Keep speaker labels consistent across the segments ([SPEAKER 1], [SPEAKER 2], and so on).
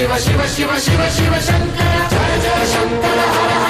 [SPEAKER 1] శివ శివ శివ శివ శివ శంకర జయ జయ శంకర హర హర.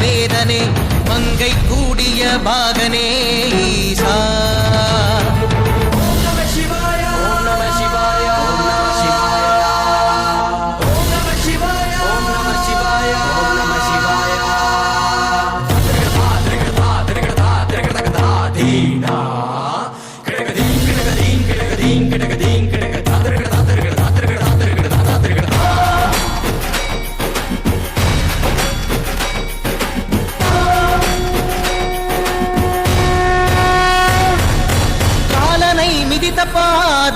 [SPEAKER 1] வேதனே மங்கை கூடிய பாகனே.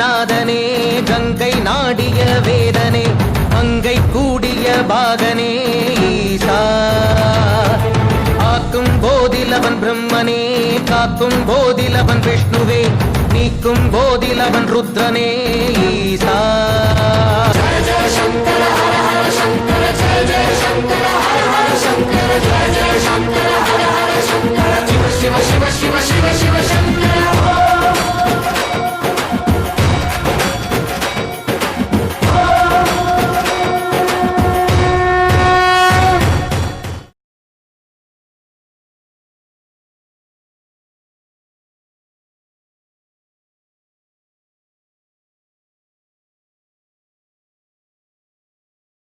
[SPEAKER 1] நாதனே கங்கை நாடிய வேதனே அங்கை கூடிய பாகனே ஈசா. ஆக்கும் போதிலவன் பிரம்மனே காக்கும் போதிலவன் விஷ்ணுவே நீக்கும் போதிலவன் ருத்ரனே ஈசா.